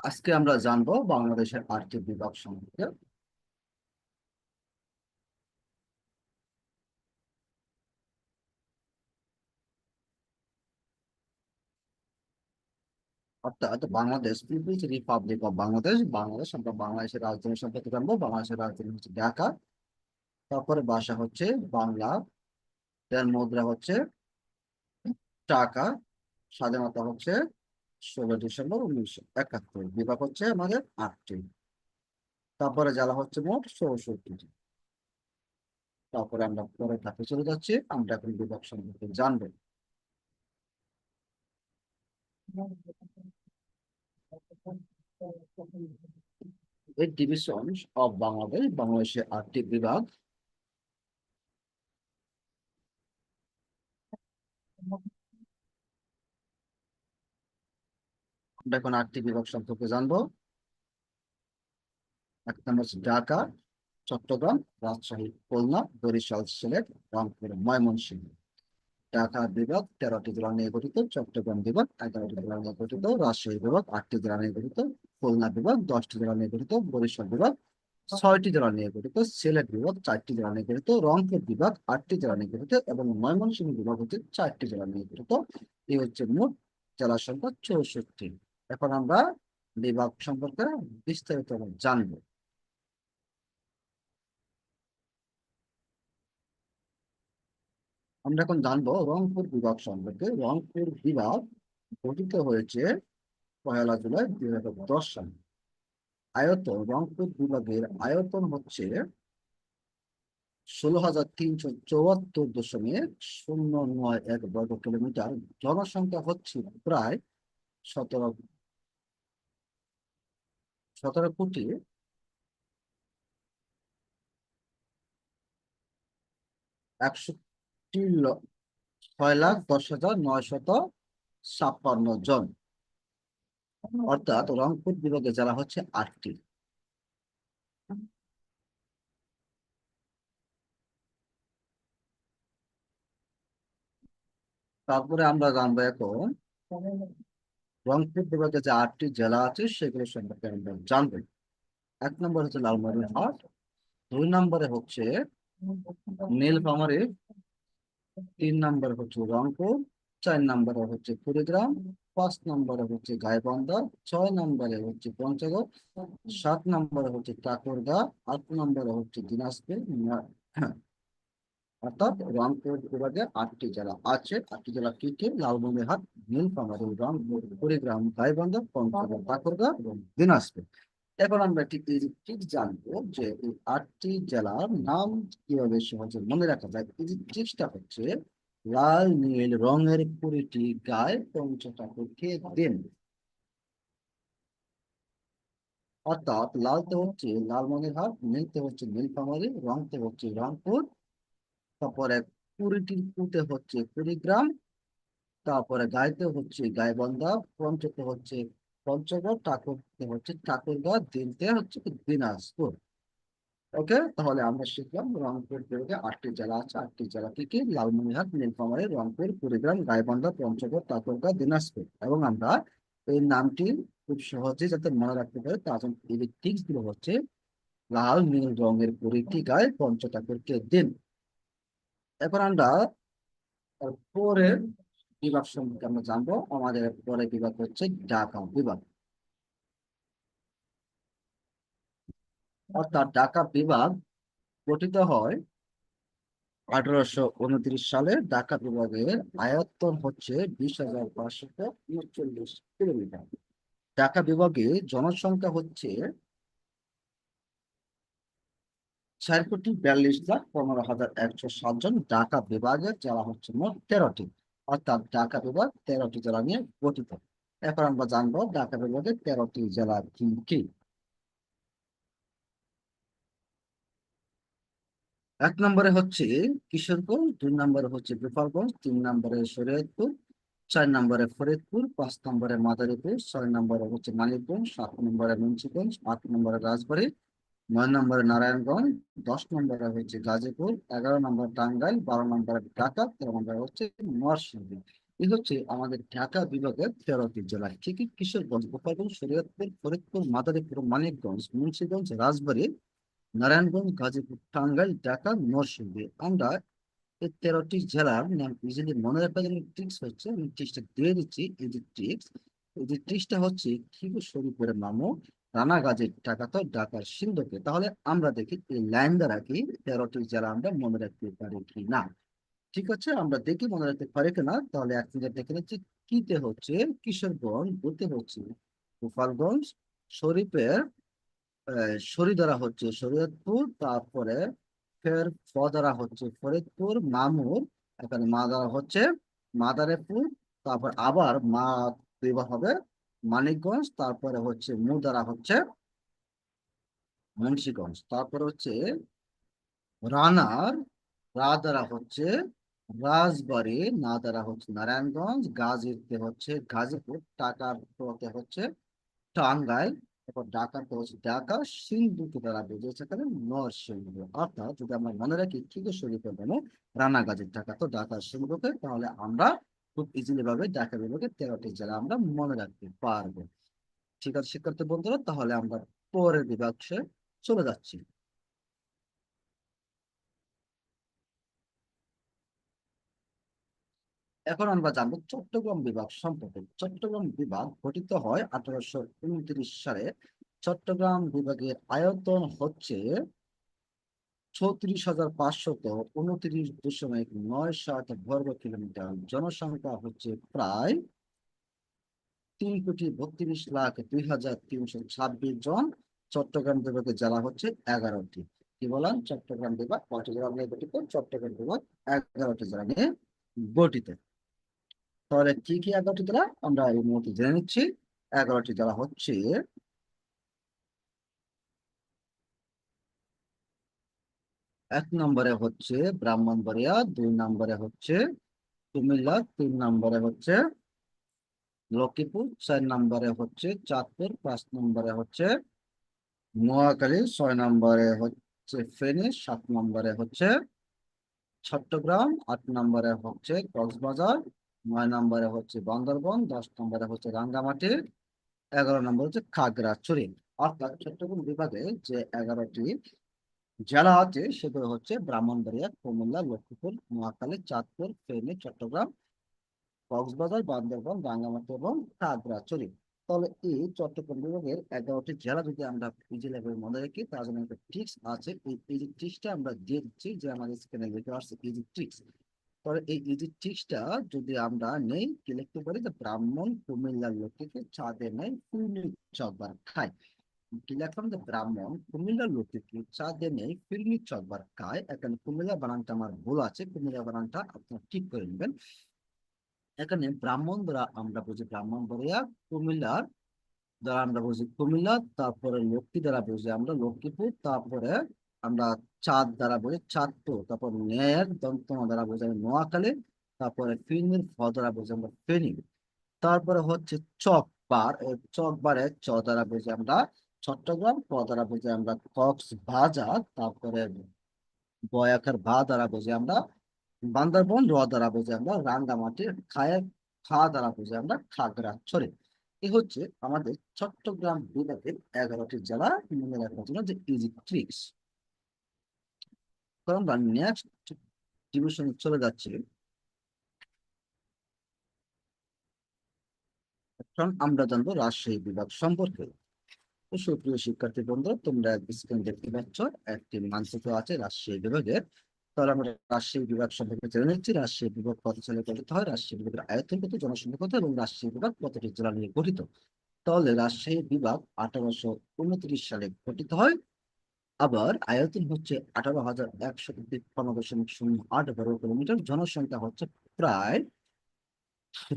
আজকে আমরা বাংলাদেশের অর্থাৎ Bangladesh people's republic of Bangladesh Bangladesh আমরা বাংলাদেশের রাজধানী সম্পর্কে জানব, বাংলাদেশের রাজধানী হচ্ছে ঢাকা। তারপরে ভাষা হচ্ছে বাংলা এর মুদ্রা হচ্ছে টাকা স্বাধীনতা হচ্ছে ষোলো ডিসেম্বর উনিশশো একাত্তর, বিভাগ হচ্ছে আমাদের আটটি। তারপরে জেলা হচ্ছে মোট চৌষট্টি তারপরে আমরা পরে ধাপে চলে যাচ্ছি, আমরা এখন বিভাগ সম্পর্কে জানব। এই ডিভিশন অফ বাংলাদেশ বাংলাদেশের আটটি বিভাগ। আমরা এখন আটটি বিভাগ সম্পর্কে জানব। এক নম্বর ঢাকা, চট্টগ্রাম, রাজশাহী, খুলনা, বরিশাল, সিলেট, রংপুর, ময়মনসিংহ। ঢাকা বিভাগ তেরোটি জেলা নিয়ে গঠিত, চট্টগ্রাম বিভাগ এগারোটি জেলা নিয়ে গঠিত, রাজশাহী বিভাগ আটটি জেলা নিয়ে গঠিত, খুলনা বিভাগ দশটি জেলা নিয়ে গঠিত, বরিশাল বিভাগ ছয়টি জেলা নিয়ে গঠিত, সিলেট বিভাগ চারটি জেলা নিয়ে গঠিত, রংপুর বিভাগ আটটি জেলা নিয়ে গঠিত এবং ময়মনসিংহ বিভাগ হচ্ছে চারটি জেলা নিয়ে গঠিত। এই হচ্ছে মোট জেলা সংখ্যা চৌষট্টি। এখন আমরা বিভাগ সম্পর্কে বিস্তারিত জানব। আমরা এখন জানব রংপুর বিভাগ সম্পর্কে। রংপুর বিভাগ গঠিত হয়েছে পয়লা জুলাই দুই হাজার দশ সালে। আয়তন রংপুর বিভাগের আয়তন হচ্ছে ষোলো হাজার তিনশো চুয়াত্তর দশমিক শূন্য নয় এক বর্গ কিলোমিটার। জনসংখ্যা হচ্ছে প্রায় সতেরো সতেরো কোটি একষট্টি ছয় লাখ দশ হাজার নয়শত ছাপ্পান্ন জন। অর্থাৎ রংপুর বিভাগে জেলা হচ্ছে আটটি। তারপরে আমরা জানব এখন রংপুর বিভাগে যে আটটি জেলা আছে, সেগুলো সম্পর্কে আমরা জানব। এক নম্বর হচ্ছে লালমনিরহাট দুই নম্বরে হচ্ছে নীলফামারী, তিন নম্বরে হচ্ছে রংপুর, চার নম্বরে হচ্ছে কুড়িগ্রাম, পাঁচ নম্বরে হচ্ছে গাইবান্ধা, ছয় নম্বরে হচ্ছে পঞ্চগড়, সাত নম্বরে হচ্ছে ঠাকুরগাঁ, আট নম্বরে হচ্ছে দিনাজপুর অর্থাৎ রংপুর বিভাগে আটটি জেলা আছে, আটটি জেলা কি কি? লালমনিরহাট নীলফামারী রংপুর কুড়িগ্রাম গাইবান্ধা পঞ্চগড় ঠাকুরগাঁ এবং দিনাজপুর। এখন আমরা ঠিক ঠিক জানব যে এই আটটি জেলার নাম কীভাবে সহজে মনে রাখা যায়। এই ট্রিক্সটা হচ্ছে লাল, নীল রঙের কুড়িটি গায়ে পঞ্চঠাকুরকে দিন। অর্থাৎ লালতে হচ্ছে লালমনিরহাট, নীলতে হচ্ছে নীলফামারী রংতে হচ্ছে রংপুর তারপরে কুড়িটির কুতে হচ্ছে কুড়িগ্রাম, তারপরে গাইতে হচ্ছে গাইবান্ধা পঞ্চতে হচ্ছে পঞ্চগড় ঠাকুরতে হচ্ছে ঠাকুরগাঁ, দিনতে হচ্ছে দিনাজপুর। ওকে, তাহলে আমরা শিখলাম রংপুর বিভাগে আটটি জেলা আছে। আটটি জেলা কি কি? লালমনিরহাট, নীলফামারী, রংপুর, কুড়িগ্রাম, গাইবান্ধা, পঞ্চগড়, ঠাকুরগাঁ, দিনাজপুর। এবং আমরা এই নামটি খুব সহজে যাতে মনে রাখতে পারে, তার জন্য হচ্ছে লাল, নীল রঙের কুড়িটি গায়ে পঞ্চ ঠাকুরকে দিন। এখন আমরা পরের বিভাগ সম্পর্কে আমরা জানব। আমাদের পরের বিভাগ হচ্ছে ঢাকা বিভাগ। অর্থাৎ ঢাকা বিভাগ গঠিত হয় আঠারোশো উনত্রিশ সালে। ঢাকা বিভাগের আয়তন হচ্ছে বিশ হাজার পাঁচশো উনচল্লিশ কিলোমিটার। ঢাকা বিভাগে জনসংখ্যা হচ্ছে চার কোটি বিয়াল্লিশ লাখ পনেরো হাজার একশো সাত জন ঢাকা বিভাগের জেলা হচ্ছে মোট তেরোটি। অর্থাৎ ঢাকা বিভাগ তেরোটি জেলা নিয়ে গঠিত। এখন আমরা জানব ঢাকা বিভাগের তেরোটি জেলা কি কি। এক নম্বরে হচ্ছে কিশোরগঞ্জ, দুই নম্বরে হচ্ছে গোপালগঞ্জ, তিন নম্বরে শরীয়তপুর, চার নম্বরে ফরিদপুর, পাঁচ নম্বরে মাদারীপুর, ছয় নম্বরে হচ্ছে মানিকগঞ্জ, সাত নম্বরে মুন্সিগঞ্জ, আট নম্বরে রাজবাড়ী নয় নম্বরে নারায়ণগঞ্জ, দশ নম্বরে হচ্ছে গাজীপুর, এগারো নম্বর টাঙ্গাইল, বারো নম্বরে ঢাকা, তেরো নম্বরে হচ্ছে নরসিংদী। এই হচ্ছে আমাদের ঢাকা বিভাগের তেরোটি জেলা। ঠিকই কিশোরগঞ্জ গোপালগঞ্জ শরীয়তপুর, ফরিদপুর, মাদারীপুর, মানিকগঞ্জ, মুন্সিগঞ্জ, রাজবাড়ী, নারায়ণগঞ্জ, গাজীপুর, টাঙ্গাইল, ঢাকা, নরসিংদী। আমরা এই তেরোটি জেলার নাম ইজিলি মনে রাখার জন্য ট্রিক্স হচ্ছে, আমি ট্রিক্সটা দিয়ে দিচ্ছি। এই যে ট্রিক্স এই যে ট্রিক্সটা হচ্ছে খিবু শরীফের নামও রানাগাজের টাকা তো ঢাকার সিন্ধুকে। তাহলে আমরা দেখি এই লাইন দ্বারা কি তেরোটি জেলা আমরা মনে রাখতে পারি কি না? ঠিক আছে, আমরা দেখি মনে রাখতে পারি কিনা তাহলে এক মিনিট দেখে নিচ্ছি, কিতে হচ্ছে? কিশোরগঞ্জ বলতে হচ্ছে গোপালগঞ্জ শরীফের শরী দ্বারা হচ্ছে শরীয়তপুর, তারপরে ফের ফ দ্বারা হচ্ছে ফরিদপুর, মামুর, এখানে মা দ্বারা হচ্ছে মাদারেপুর, তারপর আবার মা দুইবার হবে মানিকগঞ্জ, তারপরে হচ্ছে মু দ্বারা হচ্ছে মুন্সিগঞ্জ, তারপরে হচ্ছে রানার রা দ্বারা হচ্ছে রাজবাড়ী না দ্বারা হচ্ছে নারায়ণগঞ্জ গাজীতে হচ্ছে গাজীপুর টাকার পথে হচ্ছে টাঙ্গাইল তারপর ঢাকাতে হচ্ছে ঢাকা সিন্ধুকে দ্বারা বুঝেছে এখানে নরসিংহ অর্থাৎ যদি আমরা মনে রাখি ঠিক শরীফের নামে রানাগাজীর ঢাকা, তো ঢাকা সিন্ধুকে তাহলে আমরা খুব ইজিলি ভাবে ঢাকা বিভাগে তেরোটি জেলা আমরা মনে রাখতে পারব। ঠিক আছে, শিক্ষার্থী বন্ধুরা, তাহলে আমরা পরের বিভাগে চলে যাচ্ছি। এখন আমরা জানব চট্টগ্রাম বিভাগ সম্পর্কে। চট্টগ্রাম বিভাগ গঠিত হয় আঠারোশো উনত্রিশ সালে। চট্টগ্রাম বিভাগের আয়তন হচ্ছে ছত্রিশ হাজার পাঁচশত উনত্রিশ দশমিক নয় সাত বর্গ কিলোমিটার জনসংখ্যা হচ্ছে প্রায় তিন কোটি বত্রিশ লাখ দুই হাজার তিনশো ছাব্বিশ জন। চট্টগ্রাম বিভাগের জেলা হচ্ছে এগারোটি। কি বললাম চট্টগ্রাম বিভাগ জেলা নিয়ে গঠিত চট্টগ্রাম বিভাগ এগারোটি জেলা নিয়ে গঠিত। তাহলে কি কি এগারোটি জেলা? আমরা এই মুহূর্তে জেনে নিচ্ছি। এগারোটি জেলা হচ্ছে এক নম্বরে হচ্ছে ব্রাহ্মণ ব্রাহ্মণবাড়িয়া দুই নম্বরে হচ্ছে কুমিল্লা তিন নম্বরে হচ্ছে লক্ষ্মীপুর চার নম্বরে হচ্ছে চাঁদপুর পাঁচ নম্বরে হচ্ছে নোয়াখালী ছয় নম্বরে হচ্ছে ফেনী সাত নম্বরে হচ্ছে চট্টগ্রাম আট নম্বরে হচ্ছে কক্সবাজার নয় নম্বরে হচ্ছে বান্দরবন দশ নম্বরে হচ্ছে রাঙ্গামাটি এগারো নম্বর হচ্ছে খাগড়াছড়ি অর্থাৎ চট্টগ্রাম বিভাগে যে এগারোটি জেলা আছে সেগুলো হচ্ছে ব্রাহ্মণবাড়িয়া, কুমিল্লা, লক্ষ্মীপুর নোয়াখালী চাঁদপুর, ফেনী, চট্টগ্রাম, কক্সবাজার, বান্দরবান, রাঙ্গামাটি এবং খাগড়াছড়ি। তাহলে এই চট্টগ্রাম বিভাগের এগারোটি জেলা যদি আমরা পিজি লেভেল মনে রাখি তার জন্য একটা ট্রিক্স আছে। এই ইজি ট্রিক্সটা আমরা দিচ্ছি যে আমাদের স্ক্রিনে লিখে আসছে ইজি ট্রিক্স তাহলে এই ইজি ট্রিক্সটা যদি আমরা নেই, কি লিখতে পারি? যে ব্রাহ্মণ কুমিল্লার লোককে চাঁদে নেই ফুলনি চকবার খায় ব্রাহ্মণ কুমিল্লার লোককে চাঁদে নেই ফিরনি চকবার খায় এখানে কুমিল্লা বানানটা আমার ভুল আছে, কুমিল্লা বানানটা ঠিক করে নেবেন। এখানে ব্রাহ্মণ দ্বারা আমরা বুঝি ব্রাহ্মণবাড়িয়া কুমিল্লার দ্বারা আমরা বুঝি কুমিল্লা, তারপরে লক্ষ্মী দ্বারা বুঝি আমরা লক্ষ্মীপুর, তারপরে আমরা চাঁদ দ্বারা বুঝি চাঁদপুর, তারপর ন্যায়ের দন্তমা দ্বারা বুঝি আমরা নোয়াখালী, তারপরে ফিনির ফ দ্বারা বুঝি আমরা ফেনী। তারপরে হচ্ছে চকবার, এই চকবারে চ দ্বারা বুঝি আমরা চট্টগ্রাম, ক দ্বারা বুঝি আমরা কক্সবাজার তারপরে বয়াকার ভা দ্বারা বুঝি আমরা বান্দরবন, র দ্বারা বুঝি আমরা রাঙ্গামাটি, খায়ের খা দ্বারা বুঝি আমরা খাগড়া খাগড়াছড়ি এ হচ্ছে আমাদের চট্টগ্রাম বিভাগের এগারোটি জেলা, মনে রাখার জন্য যে ইজি ট্রিক্স আমরা নেক্সট ডিভিশনে চলে যাচ্ছি। এখন আমরা জানব রাজশাহী বিভাগ সম্পর্কে। সুপ্রিয় শিক্ষার্থী বন্ধু, তোমরা স্ক্রিন দেখতে পাচ্ছ, একটি মানচিত্র আছে রাজশাহী বিভাগের। তাহলে আমরা রাজশাহী বিভাগ সম্পর্কে জেনে নিচ্ছি রাজশাহী বিভাগ কত সালে গঠিত হয় রাজশাহী বিভাগের আয়তন কত, জনসংখ্যা কত এবং রাজশাহী বিভাগ কতটি জেলা নিয়ে গঠিত? তাহলে রাজশাহী বিভাগ আঠারোশো উনত্রিশ সালে গঠিত হয়, আবার আয়তন হচ্ছে আঠারো হাজার একশো তিপ্পান্ন দশমিক শূন্য আট বর্গ কিলোমিটার, জনসংখ্যা হচ্ছে প্রায়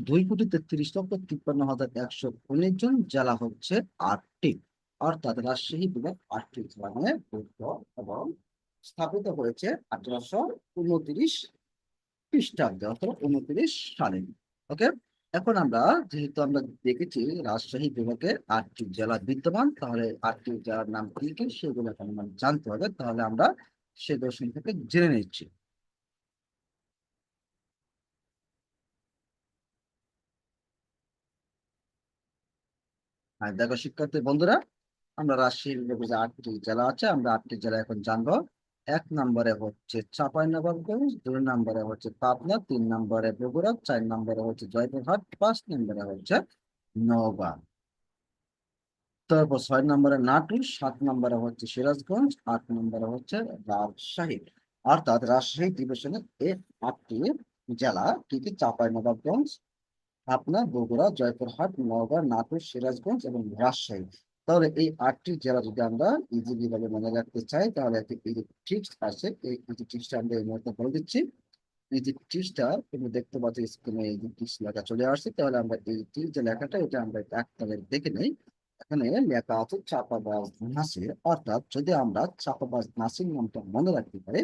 দুই কোটি তেত্রিশ লক্ষ তিপ্পান্ন হাজার একশো উনিশ জন, জেলা হচ্ছে আটটি। অর্থাৎ রাজশাহী বিভাগ আটটি ধরনের মানে বৌদ্ধ এবং স্থাপিত হয়েছে আঠারোশো উনত্রিশ খ্রিস্টাব্দে অর্থাৎ উনত্রিশ সালে। ওকে? এখন আমরা, যেহেতু আমরা দেখেছি রাজশাহী বিভাগের আটটি জেলা বিদ্যমান, তাহলে আটটি জেলার নাম কি কি সেগুলো এখন আমরা জানতে হবে, তাহলে আমরা সে দর্শন থেকে জেনে নিচ্ছি। হ্যাঁ দেখো শিক্ষার্থী বন্ধুরা আমরা রাজশাহী বিভাগে যে আটটি জেলা আছে, আমরা আটটি জেলা এখন জানব। এক নম্বরে হচ্ছে চাঁপাইনবাবগঞ্জ, দুই নম্বরে হচ্ছে পাবনা, তিন নম্বরে বগুড়া, চার নম্বরে হচ্ছে জয়পুরহাট, পাঁচ নম্বরে হচ্ছে নওগাঁ। তারপর ছয় নম্বরে নাটোর, সাত নম্বরে হচ্ছে সিরাজগঞ্জ, আট নম্বরে হচ্ছে রাজশাহী। অর্থাৎ রাজশাহী ডিভিশনের এই আটটি জেলা, কি কি? চাঁপাইনবাবগঞ্জ, পাবনা, বগুড়া, জয়পুরহাট, নওগাঁ, নাটোর, সিরাজগঞ্জ এবং রাজশাহী। তাহলে এই আটটি জেলা যদি আমরা ইজিলি ভাবে মনে রাখতে চাই, তাহলে একটি ইজি টিপস আছে। এই ইজি টিপসটা আমরা এই মুহূর্তে বলে দিচ্ছি। ইজি টিপসটা তুমি দেখতে পাচ্ছ স্ক্রিনে এই টিপস লেখা চলে আসছে। তাহলে আমরা এই টিপস যে লেখাটা, এটা আমরা দেখে নেই। এখানে লেখা আছে চাপাবাজ অর্থাৎ যদি আমরা চাপাবাজ নাসির নামটা মনে রাখতে পারি,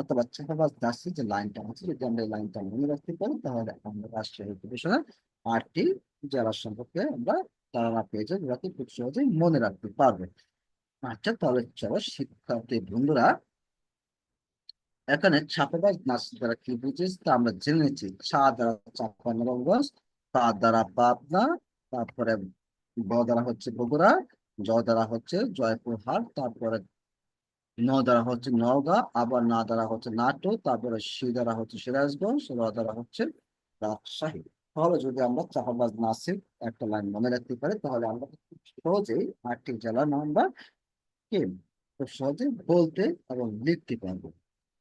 অথবা চাপাবাজ নাসির যে লাইনটা আছে, যদি আমরা এই লাইনটা মনে রাখতে পারি, তাহলে আমরা রাষ্ট্রীয় আটটি জেলা সম্পর্কে আমরা ধারণা পেয়ে যাই যাতে খুব সহজেই মনে রাখতে পারবে। আচ্ছা তাহলে চলো শিক্ষার্থী বন্ধুরা, এখানে ছাপাবাজ নাচ দ্বারা কি বুঝিস? তা আমরা জেনে নিচ্ছি। চা দ্বারা চাপানগঞ্জ পা দ্বারা পাবনা, তারপরে ব দ্বারা হচ্ছে বগুড়া, জ দ্বারা হচ্ছে জয়পুরহাট, তারপরে ন দ্বারা হচ্ছে নওগাঁ, আবার না দ্বারা হচ্ছে নাটো তারপরে সি দ্বারা হচ্ছে সিরাজগঞ্জ, র দ্বারা হচ্ছে রাজশাহী। তাহলে যদি আমরা চাপাবাজ নাসির একটা লাইন মনে রাখতে পারি, তাহলে আমরা খুব সহজেই আটটি জেলার নাম আমরা কি? খুব সহজে বলতে এবং লিখতে পারব।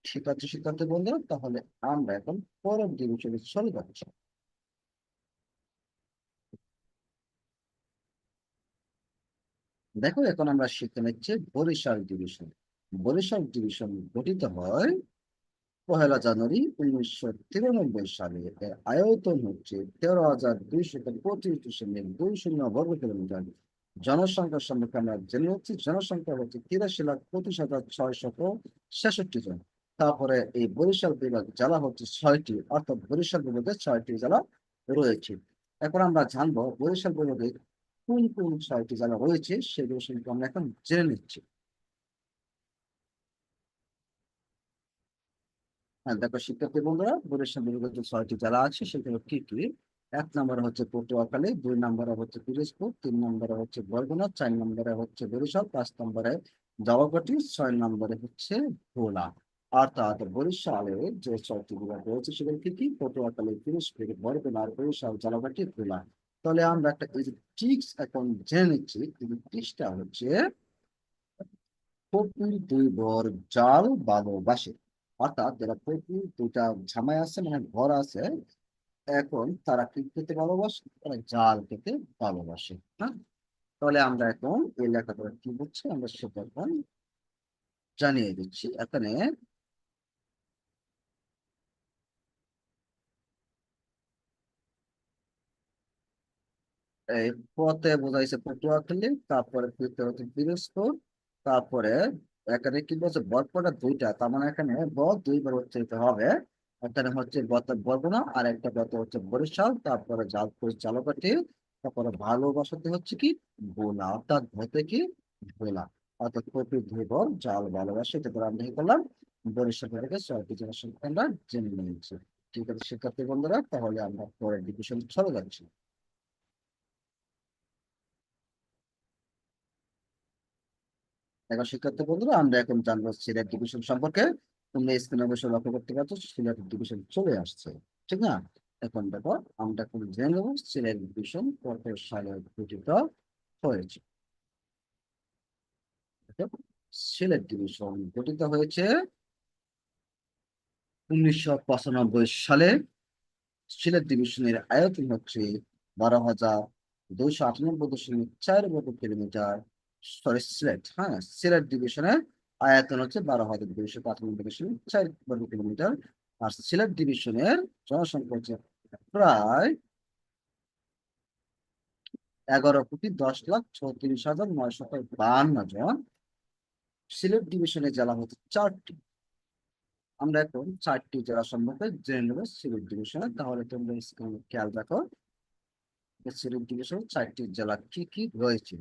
ঠিক আছে শিক্ষার্থী বন্ধুরা, তাহলে আমরা এখন পরের ডিভিশনে চলে যাচ্ছি। দেখো, এখন আমরা শিখে নিচ্ছি বরিশাল ডিভিশন। বরিশাল ডিভিশন গঠিত হয় পহেলা জানুয়ারি উনিশশো তিরানব্বই সালে এর আয়তন হচ্ছে তেরো হাজার দুইশো পঁচিশ দশমিক দুই শূন্য বর্গ কিলোমিটার। জনসংখ্যার সম্পর্কে আমরা জেনে নিচ্ছি, জনসংখ্যা হচ্ছে তিরাশি লাখ পঁচিশ হাজার ছয়শত ছেষট্টি জন। তারপরে এই বরিশাল বিভাগ জেলা হচ্ছে ছয়টি, অর্থাৎ বরিশাল বিভাগে ছয়টি জেলা রয়েছে। এখন আমরা জানব বরিশাল বিভাগে কোন কোন ছয়টি জেলা রয়েছে, সেগুলো সম্পর্কে আমরা এখন জেনে নিচ্ছি। হ্যাঁ দেখো, শিক্ষার্থী বন্ধুরা বরিশাল বিভাগের যে ছয়টি জেলা আছে সেগুলো কি কি? এক নম্বরে হচ্ছে পটুয়াখালী, দুই নম্বরে হচ্ছে পিরোজপুর, তিন নম্বরে হচ্ছে বরগুনা, চার নম্বরে হচ্ছে বরিশাল, পাঁচ নম্বরে জবাকাটি ছয় নম্বরে হচ্ছে ভোলা। অর্থাৎ বরিশালে যে ছয়টি বিভাগ রয়েছে, সেগুলো কি কি? পটুয়াখালী, পিরোজপুর, বরগুনা বরিশাল জলাঘাটি ভোলা। তাহলে আমরা একটা এই যে টিক্স এখন জেনে নিচ্ছি। এই টিক্সটা হচ্ছে কপিল দুই বর জাল ভালোবাসে অর্থাৎ যারা প্রচুর দুটা ঝামাই আছে মানে ঘর আছে, এখন তারা কি খেতে ভালোবাসে? তারা জাল খেতে ভালোবাসে হ্যাঁ? তাহলে আমরা এখন এই লেখাটা কি বুঝছি আমরা সেটা এখন জানিয়ে দিচ্ছি। এখানে এই পথে বোঝাইছে পটুয়াখালী, তারপরে তারপরে এখানে কি বলছে বরপটা দুইটা, তার মানে এখানে ব দুইবার উচ্চারিত হবে। এখানে হচ্ছে বরগুনা, আর একটা বত হচ্ছে বরিশাল, তারপরে জালপুর চালকাটি তারপরে ভালোবাসাতে হচ্ছে কি? ভোলা, অর্থাৎ ভতে কি? ভোলা, অর্থাৎ কপি ধুবর জাল ভালোবাসা এটা করে আমরা করলাম? বরিশাল থেকে আমরা জেনে নিয়েছি। ঠিক আছে, শিক্ষার্থী বন্ধুরা, তাহলে আমরা পরের ডিভিশন চলে যাচ্ছি। শিক্ষার্থী বন্ধুরা, আমরা এখন জানব সিলেট ডিভিশন সম্পর্কে। তোমরা স্ক্রিনে লক্ষ্য করতে পারছ, সিলেট ডিভিশন চলে আসছে, ঠিক না? এখন দেখো, আমরা এখন জেনে নেব সিলেট ডিভিশন কত সালে গঠিত হয়েছে। সিলেট ডিভিশন গঠিত হয়েছে উনিশশো পঁচানব্বই সালে। সিলেট ডিভিশনের আয়তন হচ্ছে বারো হাজার দুইশো আটানব্বই দশমিক চার বর্গ কিলোমিটার। সরি সিলেট হ্যাঁ সিলেট ডিভিশনের আয়তন হচ্ছে বারো হাজার দুইশো আটানব্বই দশমিক চার বর্গ কিলোমিটার। আর সিলেট ডিভিশনের জনসংখ্যা হচ্ছে প্রায় এগারো কোটি দশ লাখ চৌত্রিশ হাজার নয়শত বাহান্ন জন। সিলেট ডিভিশনের জেলা হচ্ছে চারটি। আমরা এখন চারটি জেলা সম্পর্কে জেনে নেব সিলেট ডিভিশনে তাহলে তোমরা স্ক্রিনে খেয়াল রাখো সিলেট ডিভিশনে চারটি জেলা কি কি রয়েছে।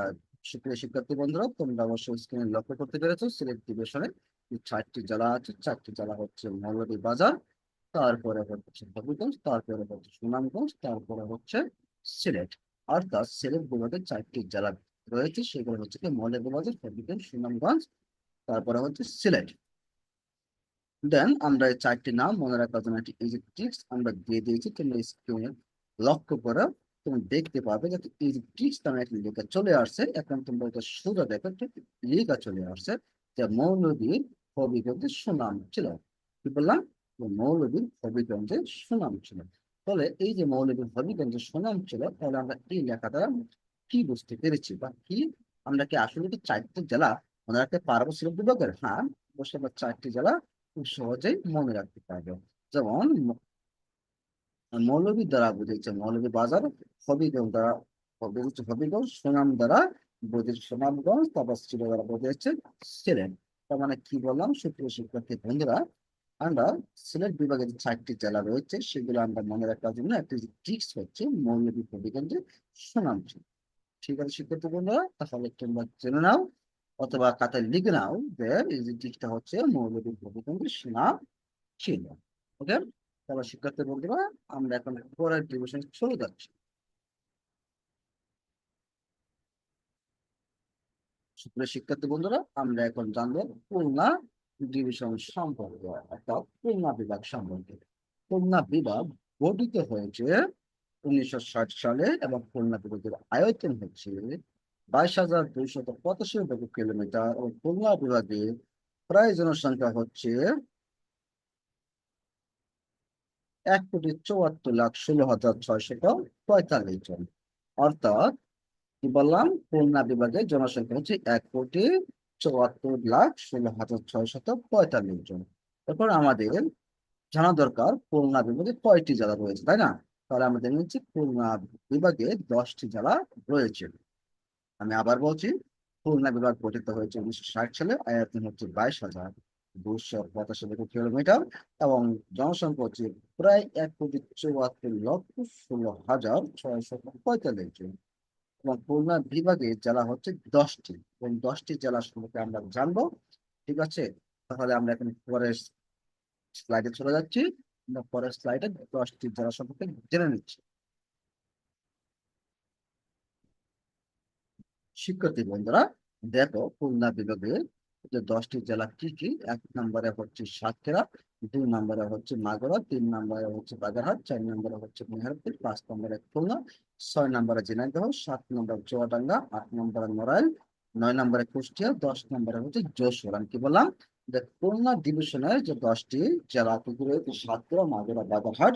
আর সুপ্রিয় শিক্ষার্থী বন্ধুরা, তোমরা অবশ্যই স্ক্রিনে লক্ষ্য করতে পেরেছ সিলেট ডিভিশনে চারটি জেলা আছে, চারটি জেলা হচ্ছে মৌলভী বাজার, তারপরে হচ্ছে হবিগঞ্জ তারপরে হচ্ছে সুনামগঞ্জ, তারপরে হচ্ছে সিলেট। অর্থাৎ সিলেট বিভাগের চারটি জেলা রয়েছে, সেগুলো হচ্ছে কি মৌলভীবাজার ফরিদপুর সুনামগঞ্জ, তারপরে হচ্ছে সিলেট। দেন আমরা এই চারটি নাম মনে রাখার জন্য একটি ইজি ট্রিক্স আমরা দিয়ে দিয়েছি, তোমরা স্ক্রিনে লক্ষ্য করো তুমি দেখতে পাবে যে ইজি ট্রিক্স লেখা চলে আসছে। এখন তোমরা এটা সোজা দেখো লেখা চলে আসছে যে মৌলবীর হবিগঞ্জে সুনাম ছিল। কি বললাম? মৌলবীর হবিগঞ্জে সুনাম ছিল। তাহলে এই যে মৌলবীর হবিগঞ্জে সুনাম ছিল, তাহলে আমরা এই লেখাটা কি বুঝতে পেরেছি বা কি? আমরা কি আসলে কি চারটি জেলা মনে রাখতে পারব সিলেট বিভাগের হ্যাঁ অবশ্যই আমরা চারটি জেলা খুব সহজেই মনে রাখতে পারবে। যেমন ম- মৌলভী দ্বারা বুঝেছে মৌলভী বাজার হবিগঞ্জ দ্বারা বুঝেছে হবিগঞ্জ, সুনাম দ্বারা বুঝেছে সুনামগঞ্জ, তারপর সিলেট দ্বারা বুঝেছে সিলেট। তার মানে কি বললাম? সুপ্রিয় শিক্ষার্থী বন্ধুরা, আমরা সিলেট বিভাগের চারটি জেলা রয়েছে, সেগুলো আমরা মনে রাখার জন্য একটি ট্রিক্স হচ্ছে মৌলভী হবিগঞ্জের সুনাম ঠিক আছে শিক্ষার্থী বন্ধুরা, তাহলে তোমরা জেনে নাও, অথবা খাতায় লিখে নাও যে এই যে ট্রিক্সটা হচ্ছে মৌলভী হবিগঞ্জের সুনাম ছিল ওকে? তাহলে শিক্ষার্থী বন্ধুরা আমরা এখন পরের ডিভিশন চলে যাচ্ছি শিক্ষার্থী বন্ধুরা, আমরা এখন জানব খুলনা ডিভিশন সম্পর্কে, অর্থাৎ খুলনা বিভাগ সম্পর্কে। খুলনা বিভাগ গঠিত হয়েছে উনিশশো ষাট সালে এবং খুলনা বিভাগের আয়তন হচ্ছে বাইশ হাজার দুইশত পঁচাশি বর্গ কিলোমিটার ও খুলনা বিভাগে প্রায় জনসংখ্যা হচ্ছে এক কোটি চুয়াত্তর লাখ ষোলো হাজার ছয়শত পঁয়তাল্লিশ জন। অর্থাৎ কি বললাম? খুলনা বিভাগে জনসংখ্যা হচ্ছে এক কোটি চুয়াত্তর লাখ ষোলো হাজার ছয়শত পঁয়তাল্লিশ জন। এরপর আমাদের জানা দরকার খুলনা বিভাগে কয়টি জেলা রয়েছে, তাই না? তাহলে আমাদের নিচ্ছে খুলনা বিভাগে দশটি জেলা রয়েছে। আমি আবার বলছি খুলনা বিভাগ গঠিত হয়েছে উনিশশো ষাট সালে, আয়তন হচ্ছে বাইশ হাজার। দুশো পঁচাশি বর্গ কিলোমিটার এবং জনসংখ্যা হচ্ছে প্রায় এক কোটি চুয়াত্তর লক্ষ ষোলো হাজার ছয়শো পঁয়তাল্লিশ জন। এবং খুলনা বিভাগে জেলা হচ্ছে দশটি। এবং দশটি জেলা সম্পর্কে আমরা জানব। ঠিক আছে? তাহলে আমরা এখন পরের স্লাইডে চলে যাচ্ছি। আমরা পরের স্লাইডে দশটি জেলা সম্পর্কে জেনে নিচ্ছি। শিক্ষার্থী বন্ধুরা, দেখো খুলনা বিভাগে যে দশটি জেলা কি কি? এক নম্বরে হচ্ছে সাতক্ষীরা, দুই নম্বরে হচ্ছে মাগুরা, তিন নম্বরে হচ্ছে বাগেরহাট, চার নম্বরে হচ্ছে মেহেরপুর, পাঁচ নম্বরে খুলনা, ছয় নম্বরে ঝিনাইদহ সাত নম্বরে চুয়াডাঙ্গা, আট নম্বরে নড়াইল নয় নম্বরে কুষ্টিয়া, দশ নম্বরে হচ্ছে যশোর। আমি কি বললাম? যে খুলনা ডিভিশনের যে দশটি জেলা রয়েছে? সাতক্ষীরা, মাগুরা, বাগেরহাট,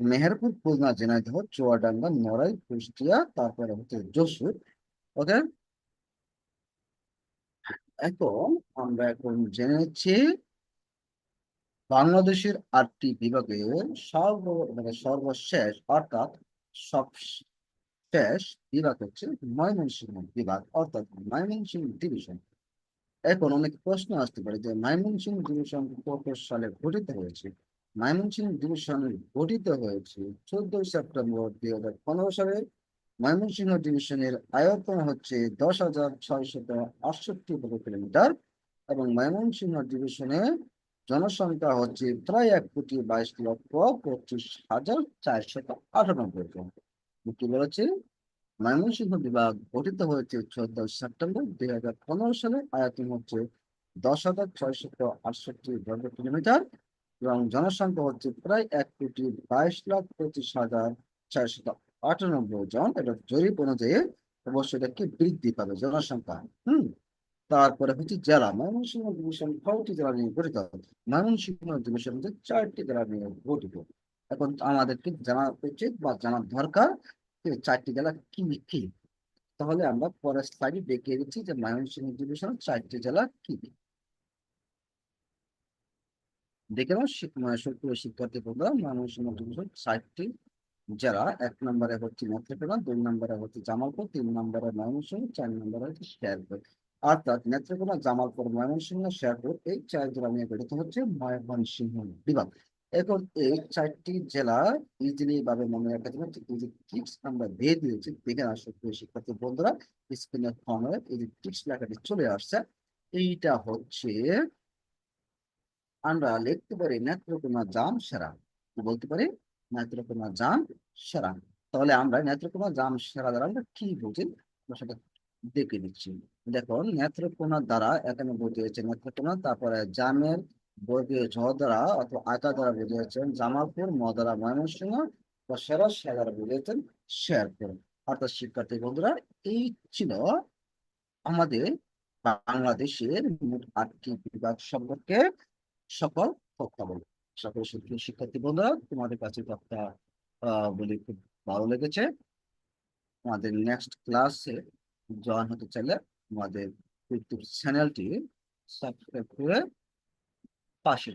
মেহেরপুর, খুলনা ঝিনাইদহ চুয়াডাঙ্গা নড়াইল কুষ্টিয়া, তারপরে হচ্ছে যশোর। ওকে? এখন আমরা এখন জেনে নিচ্ছি বাংলাদেশের আটটি বিভাগে সর্ব মানে সর্বশেষ, অর্থাৎ সব শেষ বিভাগ হচ্ছে ময়মনসিংহ বিভাগ, অর্থাৎ ময়মনসিংহ ডিভিশন এখন অনেক প্রশ্ন আসতে পারে যে ময়মনসিংহ ডিভিশন কত সালে গঠিত হয়েছে? ময়মনসিংহ ডিভিশন গঠিত হয়েছে চোদ্দই সেপ্টেম্বর দুই হাজার পনেরো সালে। ময়মনসিংহ ডিভিশনের আয়তন হচ্ছে দশ হাজার ছয়শত আটষট্টি বর্গ কিলোমিটার এবং ময়মনসিংহ ডিভিশনের জনসংখ্যা হচ্ছে প্রায় এক কোটি বাইশ লক্ষ পঁচিশ হাজার চারশত আটানব্বই জন। কি বলেছে ময়মনসিংহ বিভাগ, গঠিত হয়েছে চোদ্দ সেপ্টেম্বর দুই হাজার পনেরো সালে। আয়তন হচ্ছে দশ হাজার ছয়শত আটষট্টি বর্গ কিলোমিটার এবং জনসংখ্যা হচ্ছে প্রায় এক কোটি বাইশ লাখ পঁচিশ হাজার চারশত আটানব্বই জন এটা জরিপ অনুযায়ী অবশ্যই এটা কি বৃদ্ধি পাবে জনসংখ্যা। হুম, তারপরে হচ্ছে জেলা, ময়মনসিংহ ডিভিশন কয়টি জেলা নিয়ে গঠিত। ময়মনসিংহ ডিভিশন হচ্ছে চারটি জেলা নিয়ে গঠিত। এখন আমাদেরকে জানা উচিত বা জানার দরকার চারটি জেলা কি কি? তাহলে আমরা পরের স্লাইডে দেখিয়ে দিচ্ছি যে ময়মনসিংহ ডিভিশন চারটি জেলা কি। কি দেখে নাও মানে শিক্ষার্থী বন্ধুরা, ময়মনসিংহ ডিভিশন চারটি জেলা এক নম্বরে হচ্ছে নেত্রকোনা, দুই নম্বরে হচ্ছে জামালপুর, তিন নম্বরে ময়মনসিংহ, চার নম্বরে হচ্ছে শেরপুর। অর্থাৎ নেত্রকোনা, জামালপুর, ময়মনসিংহ, শেরপুর এই চার জেলা নিয়ে গঠিত হচ্ছে ময়মনসিংহ বিভাগ। এখন এই চারটি জেলা ইজিলি ভাবে মনে রাখার জন্য ইজি টিপস আমরা দিয়ে দিয়েছি দেখে সুপ্রিয় শিক্ষার্থী বন্ধুরা স্ক্রিনের ফর্মে যে টিপস লেখাটি চলে আসছে। এইটা হচ্ছে আমরা লিখতে পারি নেত্রকোনা জাম সেরা বলতে পারি? নেত্রকোনা জাম সেরা। তাহলে আমরা নেত্রকোনা জাম সেরা দ্বারা আমরা কি বুঝি? সেটা দেখে নিচ্ছি। দেখো নেত্রকোনা দ্বারা এখানে বুঝিয়েছে নেত্রকোনা তারপরে জামের বর্গীয় ঝ দ্বারা অথবা আকা দ্বারা বুঝিয়েছেন জামালপুর ম ময়মনসিংহ বা সেরা সে দ্বারা বুঝিয়েছেন শেরপুর অর্থাৎ শিক্ষার্থী বন্ধুরা, এই ছিল আমাদের বাংলাদেশের মোট আটটি বিভাগ সম্পর্কে সকল তথ্যাবলী। সকল শিক্ষার্থী বন্ধুরা, তোমাদের কাছে কথা বলে খুব ভালো লেগেছে আমাদের নেক্সট ক্লাসে জয়েন হতে চাইলে আমাদের ইউটিউব চ্যানেলটি সাবস্ক্রাইব করে পাশে।